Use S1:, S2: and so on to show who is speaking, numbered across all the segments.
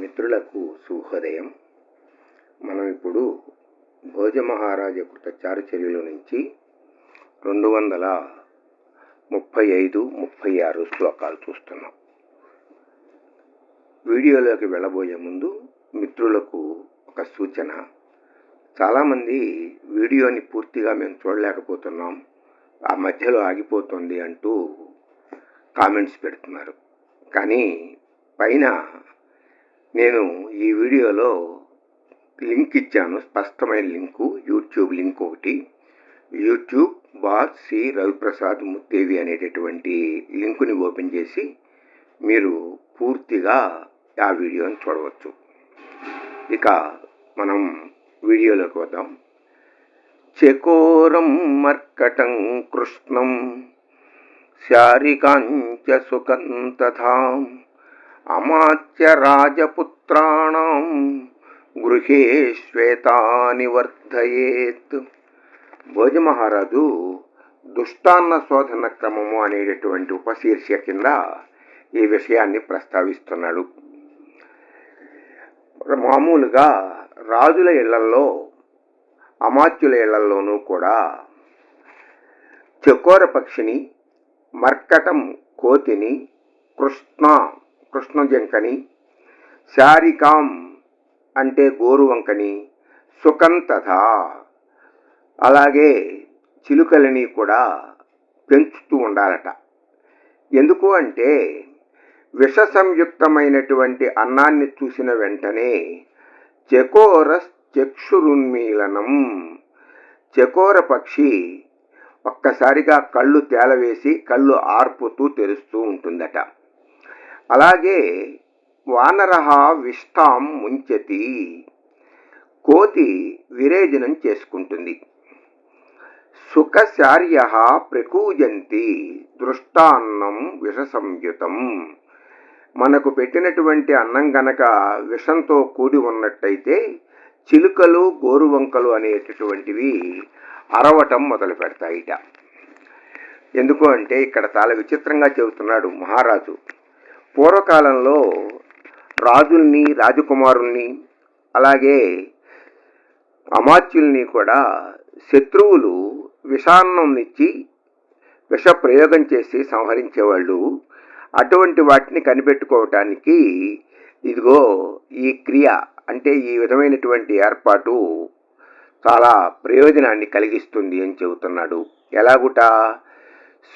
S1: మిత్రులకు శుభోదయం మనం ఇప్పుడు భోజ మహారాజ కృత చారుచర్యల నుంచి రెండు వందల ముప్పై ఐదు ముప్పై ఆరు శ్లోకాలు చూస్తున్నాం. వీడియోలోకి వెళ్ళబోయే ముందు మిత్రులకు ఒక సూచన. చాలామంది వీడియోని పూర్తిగా మేము చూడలేకపోతున్నాం. ఆ మధ్యలో ఆగిపోతుంది అంటూ కామెంట్స్ పెడుతున్నారు. కానీ పైన నేను ఈ వీడియోలో లింక్ ఇచ్చాను స్పష్టమైన లింకు యూట్యూబ్ లింక్ ఒకటి. YouTube boss C Raviprasad Muttevi అనేటటువంటి లింకుని ఓపెన్ చేసి మీరు పూర్తిగా ఆ వీడియోని చూడవచ్చు. ఇక మనం వీడియోలోకి వద్దాం. చకోరం మర్కటం కృష్ణం శారికాంచ సుఖం తథాం అమాత్య రాజపుత్రాణం గృహే శ్వేతాని వర్ధయేత్ భోజమహారాజు దుష్టాన్న శోధన క్రమము అనేటటువంటి ఉపశీర్షిక కింద ఈ విషయాన్ని ప్రస్తావిస్తున్నాడు. మామూలుగా రాజుల ఇళ్ళలో అమాత్యుల ఇళ్ళలోనూ కూడా చకోర పక్షిని మర్కటం కోతిని కృష్ణ కృష్ణ జంకని శారికాం అంటే గోరు వంకని సుకంతథ అలాగే చిలుకలని కూడా పెంచుతూ ఉండాలట. ఎందుకు అంటే విష సంయుక్తమైనటువంటి అన్నాన్ని చూసిన వెంటనే చెకోరస్ చక్షురున్మీలనం చకోర పక్షి ఒక్కసారిగా కళ్ళు తేలవేసి కళ్ళు ఆర్పుతూ తెరుస్తూ ఉంటుందట. అలాగే వానరహ విష్టాం ముంచతి. కోతి విరేజనం చేసుకుంటుంది. సుఖశార్య ప్రకూజంతి దృష్టాన్నం విషసంయుతం. మనకు పెట్టినటువంటి అన్నం గనక విషంతో కూడి ఉన్నట్టయితే చిలుకలు గోరువంకలు అనేటటువంటివి అరవటం మొదలు పెడతాయిట. ఎందుకు అంటే ఇక్కడ చాలా విచిత్రంగా చెబుతున్నాడు మహారాజు. పూర్వకాలంలో రాజుల్ని రాజకుమారుల్ని అలాగే అమాత్యుల్ని కూడా శత్రువులు విషాన్నంనిచ్చి విష ప్రయోగం చేసి సంహరించేవాళ్ళు. అటువంటి వాటిని కనిపెట్టుకోవటానికి ఇదిగో ఈ క్రియ అంటే ఈ విధమైనటువంటి ఏర్పాటు చాలా ప్రయోజనాన్ని కలిగిస్తుంది అని చెబుతున్నాడు. ఎలాగుట?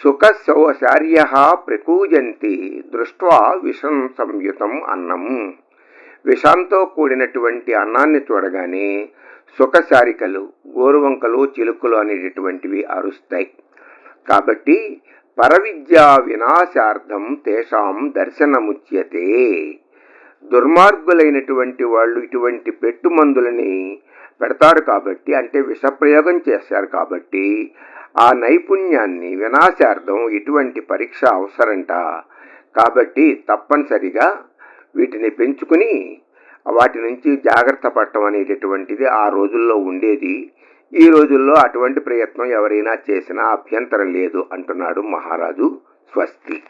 S1: సుఖ శౌశార్య ప్రకూజంతి దృష్ట్వా విషం సంయుతం అన్నం. విషంతో కూడినటువంటి అన్నాన్ని చూడగానే సుఖశారికలు గోరువంకలు చిలుకలు అనేటటువంటివి అరుస్తాయి. కాబట్టి పరవిద్యా వినాశార్థం తేషాం దర్శనముచ్యతే. దుర్మార్గులైనటువంటి వాళ్ళు ఇటువంటి పెట్టుమందులని పెడతారు కాబట్టి అంటే విషప్రయోగం చేశారు కాబట్టి ఆ నైపుణ్యాన్ని వినాశార్థం ఇటువంటి పరీక్ష అవసరంట. కాబట్టి తప్పనిసరిగా వీటిని పెంచుకుని వాటి నుంచి జాగ్రత్త పడటం అనేటటువంటిది ఆ రోజుల్లో ఉండేది. ఈ రోజుల్లో అటువంటి ప్రయత్నం ఎవరైనా చేసినా అభ్యంతరం లేదు అంటున్నాడు మహారాజు స్వస్తి.